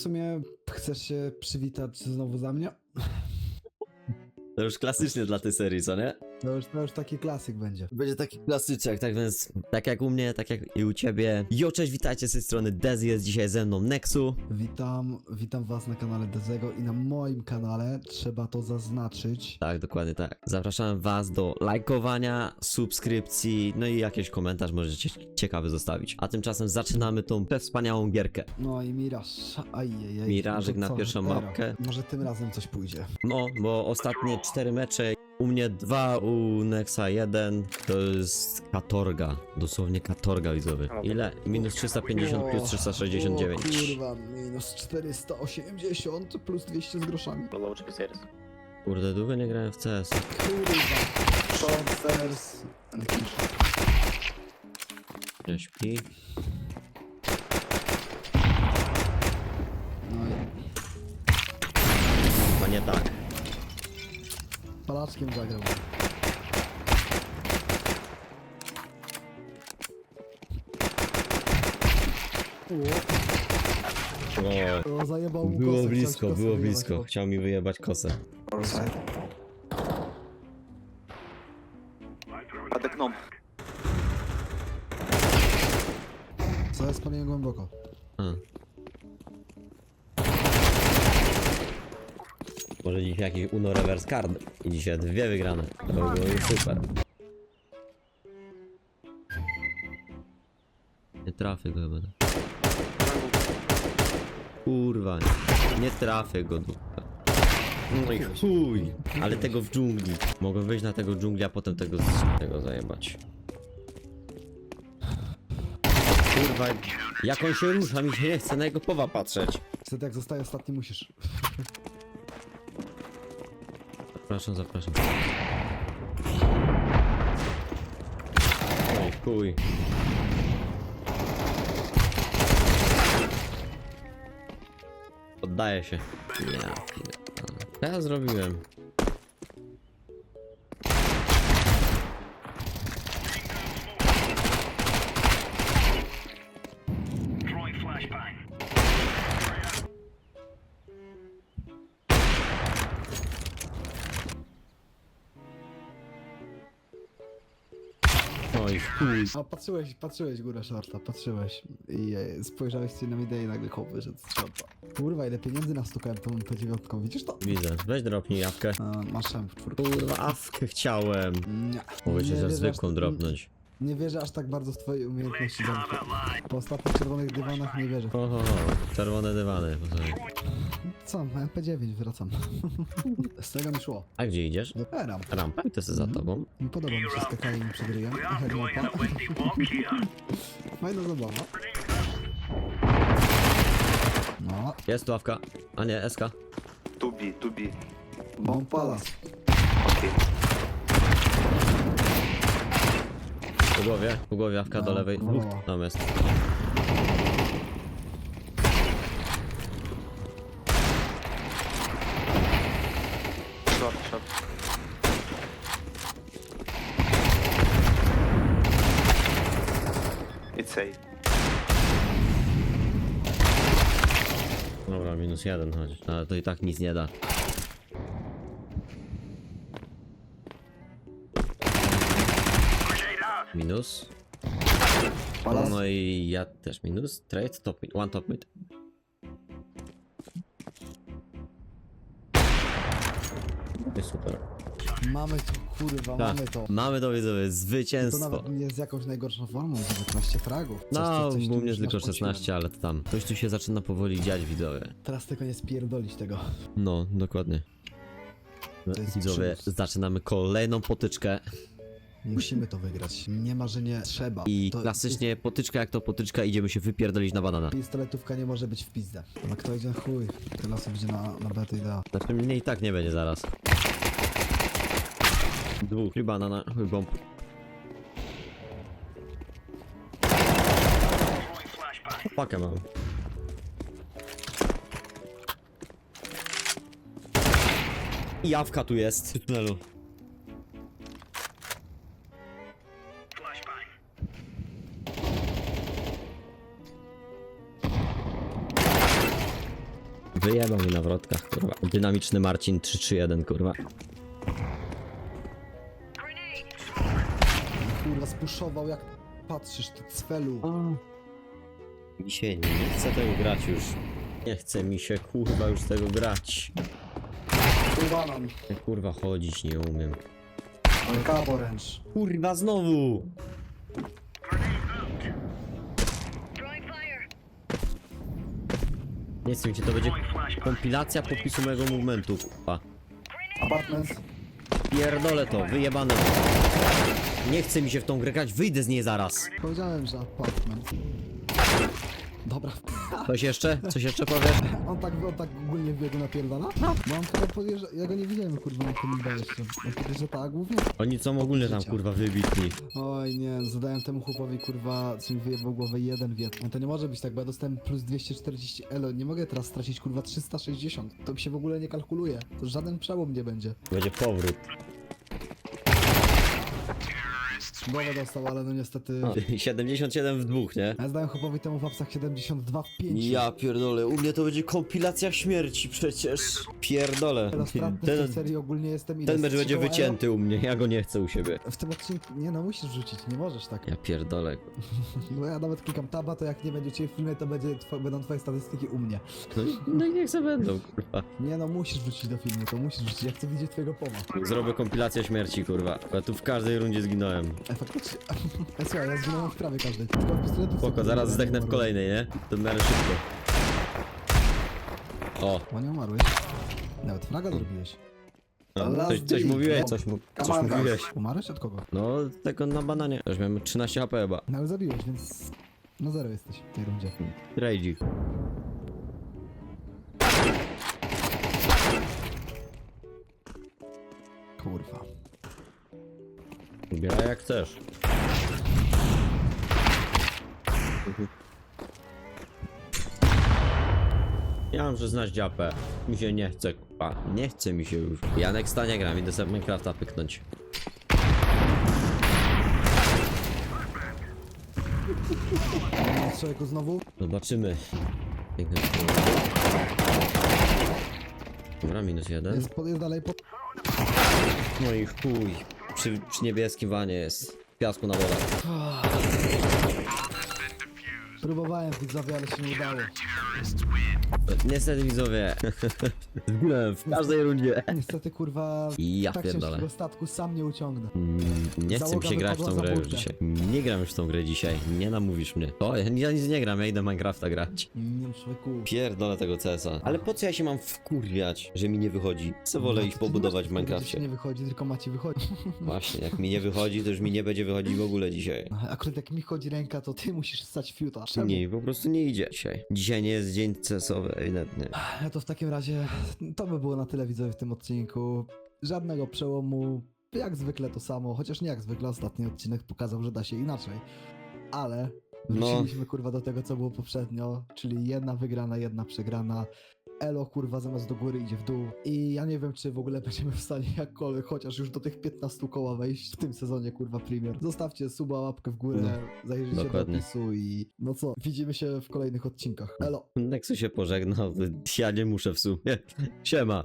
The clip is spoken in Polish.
W sumie chcesz się przywitać znowu za mnie? To już klasycznie dla tej serii, co nie? To już, to już taki klasyk będzie. Będzie taki klasyczek, tak więc, tak jak u mnie, tak jak i u ciebie. Jo, cześć, witajcie z tej strony Dez, jest dzisiaj ze mną Nexu. Witam, witam was na kanale Dezego i na moim kanale trzeba to zaznaczyć. Tak, dokładnie tak. Zapraszam was do lajkowania, subskrypcji, no i jakiś komentarz możecie ciekawy zostawić. A tymczasem zaczynamy tą wspaniałą gierkę. No i Miraż, ajajaj. Mirażek to na co pierwszą teraz? mapkę. Może tym razem coś pójdzie. No, bo ostatnie cztery mecze, u mnie dwa, u Nexa jeden, to jest katorga, dosłownie katorga widzowy. Ile? Minus 350 plus 369. O kurwa, minus 480 plus 200 z groszami. Below GP Kurde, długo nie grałem w CS. Kurwa. Concerts and Kish. Śpi. No i Chyba nie tak. Palackiem zagrał. Nie. O, zajebał mu Było kosę, blisko, było blisko. Chciał mi wyjebać kosę. Padek nom. Co jest panie głęboko? Hmm. Może dzisiaj jakiś Uno Reverse Card i dzisiaj dwie wygrane. To by było już super. Nie trafię go chyba. Kurwa, nie, nie trafię go dupę. No i chuj, ale tego w dżungli. Mogę wyjść na tego dżungli, a potem tego, z- tego zajebać. Kurwa, jak on się rusza, mi się nie chce na jego powa patrzeć. Wtedy jak zostaje ostatni musisz. Zapraszam, zapraszam. Oj, chuj. Poddaję się. Ja, ja zrobiłem? Oj, chuj. A patrzyłeś, patrzyłeś górę shorta, patrzyłeś i e, spojrzałeś sobie na ideę i nagle hop wyszedł z shorta. Kurwa, ile pieniędzy nastukałem tą P9, widzisz to? Widzę. Weź dropnij jawkę. A, masz szem w czwórkę. Kurwa, awkę chciałem. Nie. Mogę cię Nie za zwykłą dropnąć. Nie wierzę aż tak bardzo w twoje umiejętności. Zamku. Po ostatnich czerwonych dywanach nie wierzę. Ho. Czerwone dywany, posłuchaj. Co, na MP9 wracam. Z tego mi szło. A gdzie idziesz? No, Eram. Rampę? To jest za mhm. tobą. Nie podoba mi się skakanie mi przed ryjem. Fajna zabawa. No, Jest ławka. A nie, SK. To be, to be. bomb palace. Okay. Po głowie, po głowie, awka do no, lewej. No. Tam jest. Short. It's safe. Dobra, minus jeden chodzi. Ale to i tak nic nie da. Minus. No i ja też minus. Trade, top mid. One top mid. I super. Mamy to, kurwa, Tak. mamy to. Mamy to widzowie, To zwycięstwo. nawet nie jest jakąś najgorszą formą, 19 fragów. Coś, No, coś, coś tu u mnie już tylko masz 16, ale to tam. Coś tu się zaczyna powoli dziać, widzowie. Teraz tylko nie spierdolić tego. No, dokładnie. Jest Widzowie, przymus. zaczynamy kolejną potyczkę Musimy to wygrać. Nie ma, że nie trzeba. i To- klasycznie potyczka jak to potyczka idziemy się wypierdolić na banana. Pistoletówka nie może być w pizdę. A kto idzie na chuj? Ten osób idzie na, na betę i da. Znaczy mnie i tak nie będzie zaraz. Dwóch i banana, chuj bomb. Pakę mam. I jawka tu jest w tunelu. Wyjebał mi na wrotkach, kurwa. Dynamiczny Marcin 331, kurwa. Kurwa, spuszował jak patrzysz, ty cwelu. Mi się nie, nie chce tego grać już. Nie chce mi się, kurwa, już tego grać. Kurwa nam. Ja, kurwa, chodzić nie umiem. Ręcz. Kurwa, znowu! Nie chcę mi się, to będzie kompilacja popisu mojego momentu, kurwa. Apartment. Pierdolę to, wyjebane. Nie chce mi się w tą grę grać, wyjdę z niej zaraz. Powiedziałem, że apartment. Dobra. Coś jeszcze? Coś jeszcze powiesz? On tak, on tak ogólnie w jego napierdala? Bo on chyba podjeżdża, ja go nie widziałem kurwa na tym jeszcze. On podjeżdża tak głównie? Oni są ogólnie tam, kurwa, wybitni. Oj nie, zadałem temu chłopowi kurwa, co mi wyjebał głowę jeden wietr. No to nie może być tak, bo ja dostałem plus 240 elo, nie mogę teraz stracić kurwa 360. To mi się w ogóle nie kalkuluje. To żaden przełom nie będzie. Będzie powrót. Głowę dostał, ale no niestety... No. 77 w dwóch, nie? Ja zdałem chłopowi temu w apsach 72 w 5. Ja pierdolę, u mnie to będzie kompilacja śmierci przecież. Pierdolę. W tej Ten, serii ogólnie jestem ile? ten mecz będzie Strzygał wycięty u mnie, ja go nie chcę u siebie. W tym odcinku, nie no musisz wrzucić, nie możesz tak. Ja pierdolę. Bo ja nawet klikam taba, to jak nie będzie cię w filmie, to będzie two, będą twoje statystyki u mnie. No, i- no i niech se będą, kurwa. Nie no, musisz wrzucić do filmu, to musisz wrzucić, ja chcę widzieć twojego poma. Zrobię kompilację śmierci, kurwa. Ja tu w każdej rundzie zginąłem. E, faktycznie. E, słuchaj, ja zginąłem w prawie każdej. Tylko od pistoletu Spoko, zaraz zdechnę w kolejnej, nie? To w miarę szybko. O, O, nie umarłeś. Nawet fraga zrobiłeś. no, coś, coś mówiłeś, no. coś, mu- coś Kamanda. mówiłeś. Umarłeś od kogo? No, tego na bananie. Już miałem 13 HP chyba. No ale zabiłeś, więc... No zero jesteś w tej rundzie. Rajdzik. Graj jak chcesz. Ja mam, że znać dziapę. Mi się nie chce, kupa. Nie chce mi się już. Janek stanie gram, idę sobie Minecrafta pyknąć. Człowieku znowu? Zobaczymy. Piękne Dobra, minus jeden. Jest, jest dalej pod... No i chuj. Przy, przy niebieskim wanie jest. W piasku na wodę. Próbowałem widzowie, ale się nie udało. Niestety widzowie. Zginąłem w każdej rundzie. Niestety kurwa... Ja tak pierdolę. ciężkiego statku sam nie uciągnę. Mm, Nie chcę mi Załoga się grać w tą wypadła za grę już burtę. dzisiaj. Nie gram już w tą grę dzisiaj. Nie namówisz mnie. O, ja, ja nic nie gram, ja idę Minecrafta grać. Nie wiem, człowieku. Pierdolę tego CS-a. Ale po co ja się mam wkurwiać, że mi nie wychodzi? Co wolę No, iść to ty nie pobudować w masz powiedzieć, że Minecrafcie. nie wychodzi, tylko macie wychodzi. Właśnie, jak mi nie wychodzi, to już mi nie będzie wychodzić w ogóle dzisiaj. Akurat jak mi chodzi ręka, to ty musisz stać fiuta. Czemu? Nie, po prostu nie idzie dzisiaj. Dzisiaj nie jest dzień CS-owy, ewidentnie. No to w takim razie to by było na tyle widzowie w tym odcinku. Żadnego przełomu, jak zwykle to samo, chociaż nie jak zwykle ostatni odcinek pokazał, że da się inaczej. Ale No. wróciliśmy kurwa do tego co było poprzednio, czyli jedna wygrana, jedna przegrana. Elo kurwa zamiast do góry idzie w dół i ja nie wiem czy w ogóle będziemy w stanie jakkolwiek chociaż już do tych 15 koła wejść w tym sezonie kurwa Premier. Zostawcie suba, łapkę w górę, No, zajrzyjcie do dokładnie. opisu i no co, widzimy się w kolejnych odcinkach. Elo! Nexu się pożegnał, ja nie muszę w sumie. Siema.